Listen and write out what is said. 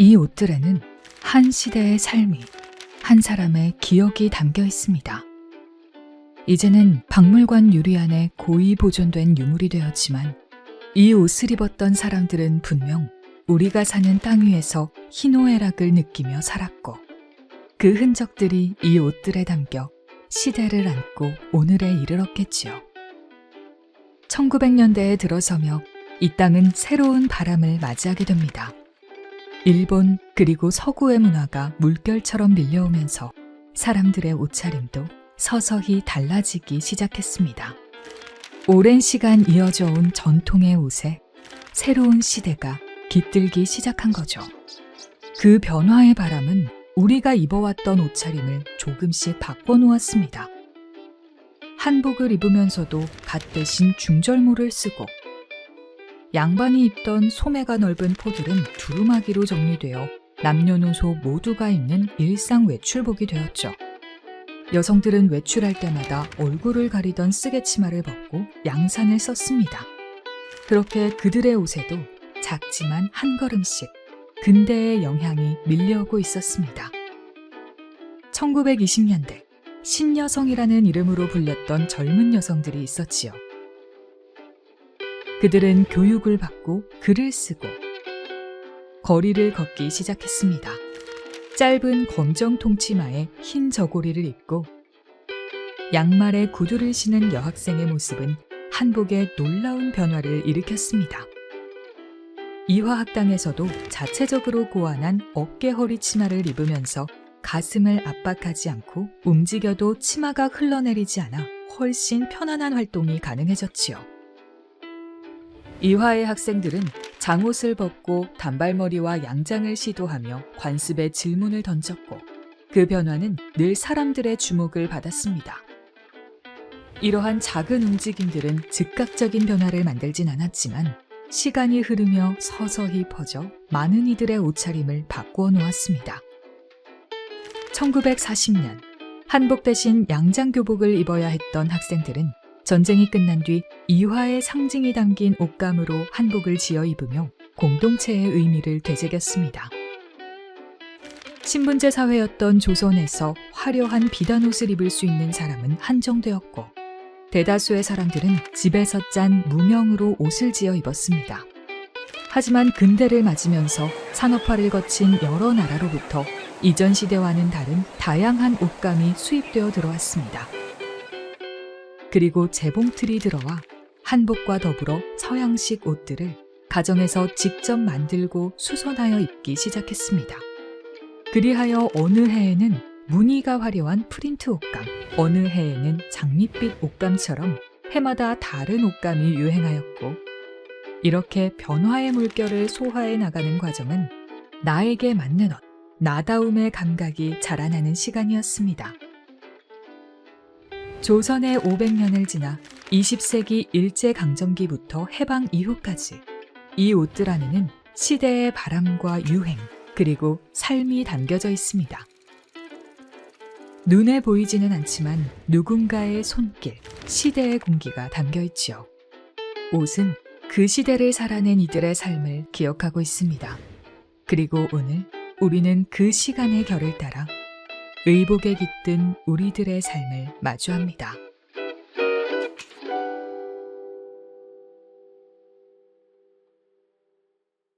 이 옷들에는 한 시대의 삶이, 한 사람의 기억이 담겨 있습니다. 이제는 박물관 유리 안에 고이 보존된 유물이 되었지만 이 옷을 입었던 사람들은 분명 우리가 사는 땅 위에서 희노애락을 느끼며 살았고 그 흔적들이 이 옷들에 담겨 시대를 안고 오늘에 이르렀겠지요. 1900년대에 들어서며 이 땅은 새로운 바람을 맞이하게 됩니다. 일본 그리고 서구의 문화가 물결처럼 밀려오면서 사람들의 옷차림도 서서히 달라지기 시작했습니다. 오랜 시간 이어져 온 전통의 옷에 새로운 시대가 깃들기 시작한 거죠. 그 변화의 바람은 우리가 입어왔던 옷차림을 조금씩 바꿔놓았습니다. 한복을 입으면서도 갓 대신 중절모를 쓰고 양반이 입던 소매가 넓은 포들은 두루마기로 정리되어 남녀노소 모두가 입는 일상 외출복이 되었죠. 여성들은 외출할 때마다 얼굴을 가리던 쓰개 치마를 벗고 양산을 썼습니다. 그렇게 그들의 옷에도 작지만 한 걸음씩 근대의 영향이 밀려오고 있었습니다. 1920년대 신여성이라는 이름으로 불렸던 젊은 여성들이 있었지요. 그들은 교육을 받고 글을 쓰고 거리를 걷기 시작했습니다. 짧은 검정 통치마에 흰 저고리를 입고 양말에 구두를 신은 여학생의 모습은 한복에 놀라운 변화를 일으켰습니다. 이화학당에서도 자체적으로 고안한 어깨 허리 치마를 입으면서 가슴을 압박하지 않고 움직여도 치마가 흘러내리지 않아 훨씬 편안한 활동이 가능해졌지요. 이화의 학생들은 장옷을 벗고 단발머리와 양장을 시도하며 관습에 질문을 던졌고 그 변화는 늘 사람들의 주목을 받았습니다. 이러한 작은 움직임들은 즉각적인 변화를 만들진 않았지만 시간이 흐르며 서서히 퍼져 많은 이들의 옷차림을 바꾸어 놓았습니다. 1940년 한복 대신 양장교복을 입어야 했던 학생들은 전쟁이 끝난 뒤 이화의 상징이 담긴 옷감으로 한복을 지어 입으며 공동체의 의미를 되새겼습니다. 신분제 사회였던 조선에서 화려한 비단 옷을 입을 수 있는 사람은 한정되었고 대다수의 사람들은 집에서 짠 무명으로 옷을 지어 입었습니다. 하지만 근대를 맞으면서 산업화를 거친 여러 나라로부터 이전 시대와는 다른 다양한 옷감이 수입되어 들어왔습니다. 그리고 재봉틀이 들어와 한복과 더불어 서양식 옷들을 가정에서 직접 만들고 수선하여 입기 시작했습니다. 그리하여 어느 해에는 무늬가 화려한 프린트 옷감, 어느 해에는 장밋빛 옷감처럼 해마다 다른 옷감이 유행하였고, 이렇게 변화의 물결을 소화해 나가는 과정은 나에게 맞는 옷, 나다움의 감각이 자라나는 시간이었습니다. 조선의 500년을 지나 20세기 일제강점기부터 해방 이후까지 이 옷들 안에는 시대의 바람과 유행, 그리고 삶이 담겨져 있습니다. 눈에 보이지는 않지만 누군가의 손길, 시대의 공기가 담겨 있지요. 옷은 그 시대를 살아낸 이들의 삶을 기억하고 있습니다. 그리고 오늘 우리는 그 시간의 결을 따라 의복에 깃든 우리들의 삶을 마주합니다.